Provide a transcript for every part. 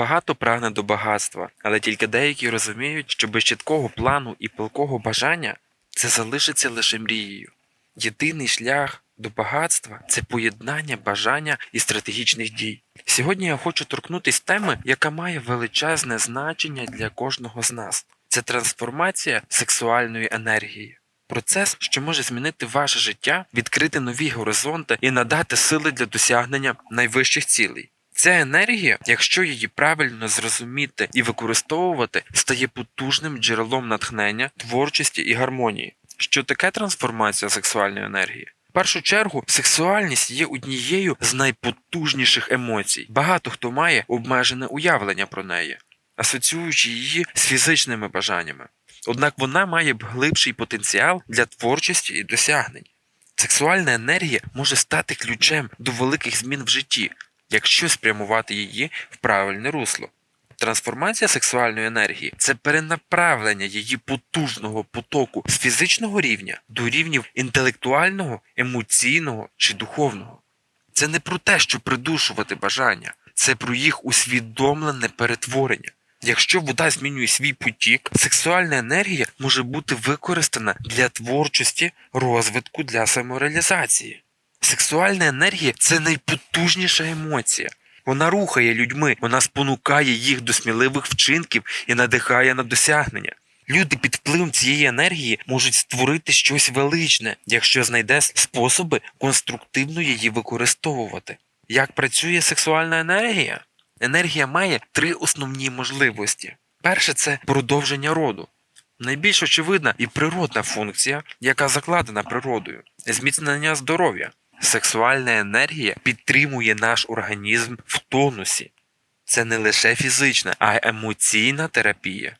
Багато прагне до багатства, але тільки деякі розуміють, що без чіткого плану і пилкого бажання це залишиться лише мрією. Єдиний шлях до багатства це поєднання бажання і стратегічних дій. Сьогодні я хочу торкнутися теми, яка має величезне значення для кожного з нас. Це трансформація сексуальної енергії. Процес, що може змінити ваше життя, відкрити нові горизонти і надати сили для досягнення найвищих цілей. Ця енергія, якщо її правильно зрозуміти і використовувати, стає потужним джерелом натхнення, творчості і гармонії. Що таке трансформація сексуальної енергії? В першу чергу, сексуальність є однією з найпотужніших емоцій. Багато хто має обмежене уявлення про неї, асоціюючи її з фізичними бажаннями. Однак вона має глибший потенціал для творчості і досягнень. Сексуальна енергія може стати ключем до великих змін в житті, якщо спрямувати її в правильне русло. Трансформація сексуальної енергії це перенаправлення її потужного потоку з фізичного рівня до рівнів інтелектуального, емоційного чи духовного. Це не про те, щоб придушувати бажання, це про їх усвідомлене перетворення. Якщо вода змінює свій потік, сексуальна енергія може бути використана для творчості, розвитку для самореалізації. Сексуальна енергія це найпотужніша емоція. Вона рухає людьми, вона спонукає їх до сміливих вчинків і надихає на досягнення. Люди під впливом цієї енергії можуть створити щось величне, якщо знайде способи конструктивно її використовувати. Як працює сексуальна енергія? Енергія має три основні можливості. Перше це продовження роду. Найбільш очевидна і природна функція, яка закладена природою зміцнення здоров'я. Сексуальна енергія підтримує наш організм в тонусі. Це не лише фізична, а й емоційна терапія.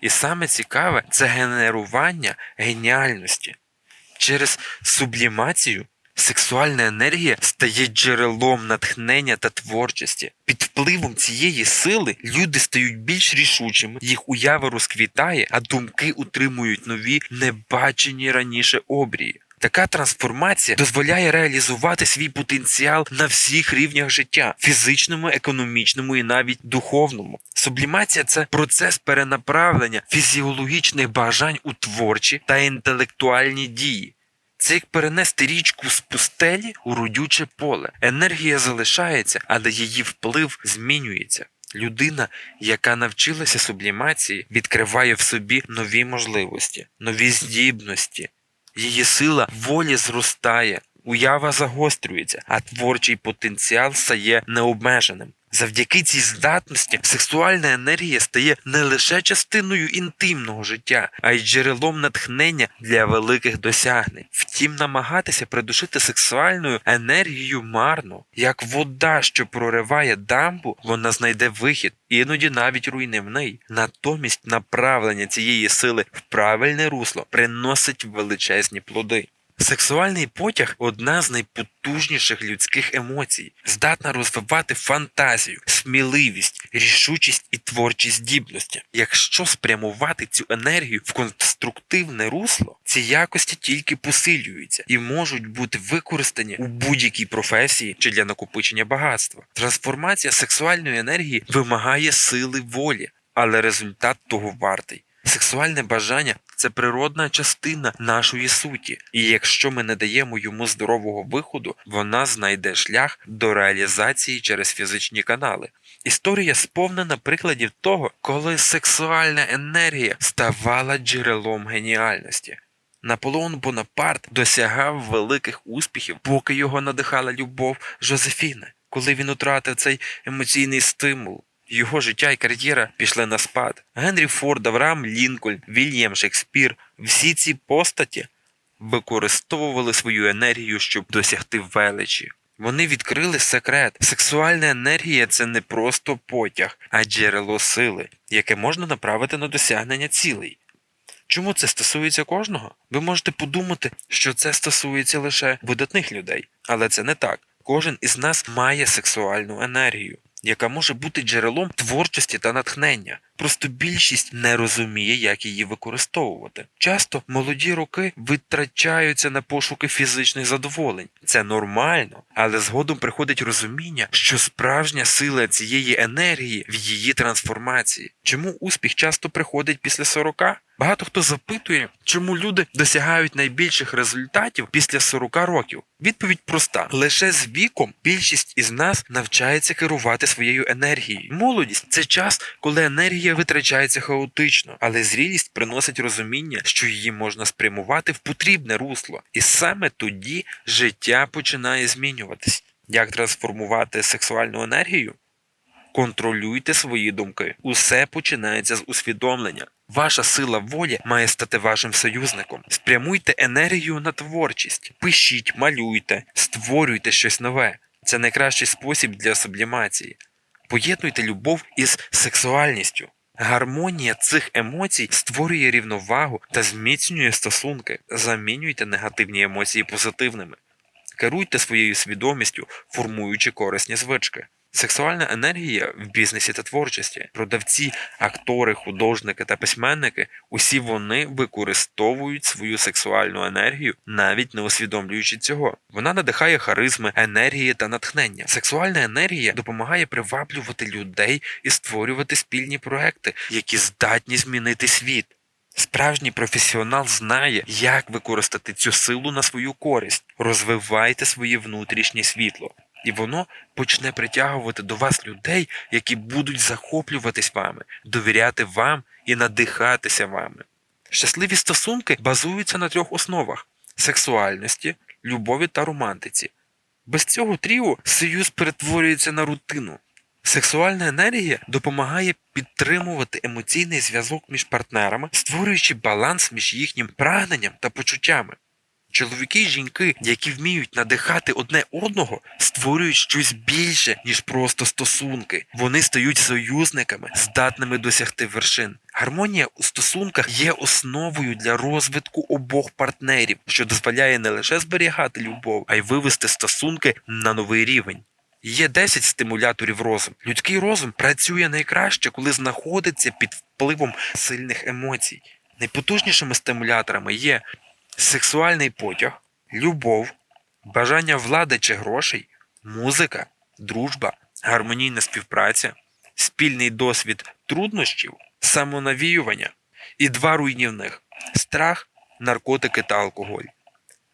І саме цікаве це генерування геніальності. Через сублімацію сексуальна енергія стає джерелом натхнення та творчості. Під впливом цієї сили люди стають більш рішучими, їх уява розквітає, а думки утримують нові, небачені раніше обрії. Така трансформація дозволяє реалізувати свій потенціал на всіх рівнях життя фізичному, економічному і навіть духовному. Сублімація це процес перенаправлення фізіологічних бажань у творчі та інтелектуальні дії. Це як перенести річку з пустелі у родюче поле. Енергія залишається, але її вплив змінюється. Людина, яка навчилася сублімації, відкриває в собі нові можливості, нові здібності. Її сила волі зростає, уява загострюється, а творчий потенціал стає необмеженим. Завдяки цій здатності сексуальна енергія стає не лише частиною інтимного життя, а й джерелом натхнення для великих досягнень. Втім, намагатися придушити сексуальною енергією марно, як вода, що прориває дамбу, вона знайде вихід, іноді навіть руйнівний. Натомість направлення цієї сили в правильне русло приносить величезні плоди. Сексуальний потяг одна з найпотужніших людських емоцій, здатна розвивати фантазію, сміливість, рішучість і творчі здібності. Якщо спрямувати цю енергію в конструктивне русло, ці якості тільки посилюються і можуть бути використані у будь-якій професії чи для накопичення багатства. Трансформація сексуальної енергії вимагає сили волі, але результат того вартий. Сексуальне бажання це природна частина нашої суті, і якщо ми не даємо йому здорового виходу, вона знайде шлях до реалізації через фізичні канали. Історія сповнена прикладів того, коли сексуальна енергія ставала джерелом геніальності. Наполеон Бонапарт досягав великих успіхів, поки його надихала любов Жозефіни. Коли він утратив цей емоційний стимул, його життя і кар'єра пішли на спад. Генрі Форд, Авраам Лінкольн, Вільям Шекспір всі ці постаті використовували свою енергію, щоб досягти величі. Вони відкрили секрет. Сексуальна енергія це не просто потяг, а джерело сили, яке можна направити на досягнення цілей. Чому це стосується кожного? Ви можете подумати, що це стосується лише видатних людей, але це не так. Кожен із нас має сексуальну енергію. Яка може бути джерелом творчості та натхнення. Просто більшість не розуміє, як її використовувати. Часто молоді роки витрачаються на пошуки фізичних задоволень. Це нормально, але згодом приходить розуміння, що справжня сила цієї енергії в її трансформації. Чому успіх часто приходить після 40? Багато хто запитує, чому люди досягають найбільших результатів після 40 років. Відповідь проста: лише з віком більшість із нас навчається керувати своєю енергією. Молодість це час, коли енергія витрачається хаотично, але зрілість приносить розуміння, що її можна спрямувати в потрібне русло. І саме тоді життя починає змінюватись. Як трансформувати сексуальну енергію? Контролюйте свої думки. Усе починається з усвідомлення. Ваша сила волі має стати вашим союзником. Спрямуйте енергію на творчість. Пишіть, малюйте, створюйте щось нове. Це найкращий спосіб для сублімації. Поєднуйте любов із сексуальністю. Гармонія цих емоцій створює рівновагу та зміцнює стосунки. Замінюйте негативні емоції позитивними. Керуйте своєю свідомістю, формуючи корисні звички. Сексуальна енергія в бізнесі та творчості. Продавці, актори, художники та письменники усі вони використовують свою сексуальну енергію, навіть не усвідомлюючи цього. Вона надихає харизми, енергії та натхнення. Сексуальна енергія допомагає приваблювати людей і створювати спільні проекти, які здатні змінити світ. Справжній професіонал знає, як використати цю силу на свою користь. Розвивайте своє внутрішнє світло, і воно почне притягувати до вас людей, які будуть захоплюватись вами, довіряти вам і надихатися вами. Щасливі стосунки базуються на трьох основах: сексуальності, любові та романтиці. Без цього тріо союз перетворюється на рутину. Сексуальна енергія допомагає підтримувати емоційний зв'язок між партнерами, створюючи баланс між їхнім прагненням та почуттями. Чоловіки і жінки, які вміють надихати одне одного, створюють щось більше, ніж просто стосунки. Вони стають союзниками, здатними досягти вершин. Гармонія у стосунках є основою для розвитку обох партнерів, що дозволяє не лише зберігати любов, а й вивести стосунки на новий рівень. Є 10 стимуляторів розуму. Людський розум працює найкраще, коли знаходиться під впливом сильних емоцій. Найпотужнішими стимуляторами є сексуальний потяг, любов, бажання влади чи грошей, музика, дружба, гармонійна співпраця, спільний досвід труднощів, самонавіювання і два руйнівних страх, наркотики та алкоголь.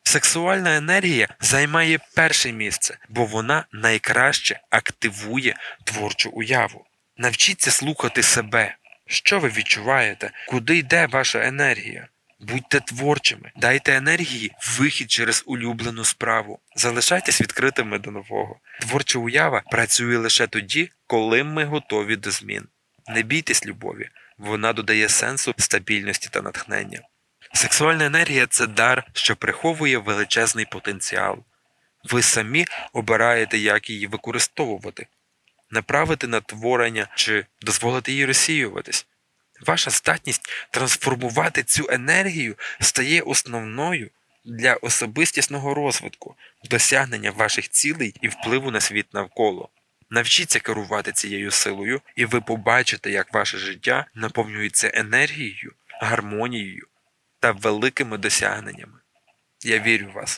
Сексуальна енергія займає перше місце, бо вона найкраще активує творчу уяву. Навчіться слухати себе. Що ви відчуваєте? Куди йде ваша енергія? Будьте творчими, дайте енергії вихід через улюблену справу. Залишайтесь відкритими до нового. Творча уява працює лише тоді, коли ми готові до змін. Не бійтесь любові, вона додає сенсу, стабільності та натхнення. Сексуальна енергія це дар, що приховує величезний потенціал. Ви самі обираєте, як її використовувати, направити на творення чи дозволити їй розсіюватись. Ваша здатність трансформувати цю енергію стає основною для особистісного розвитку, досягнення ваших цілей і впливу на світ навколо. Навчіться керувати цією силою, і ви побачите, як ваше життя наповнюється енергією, гармонією та великими досягненнями. Я вірю в вас.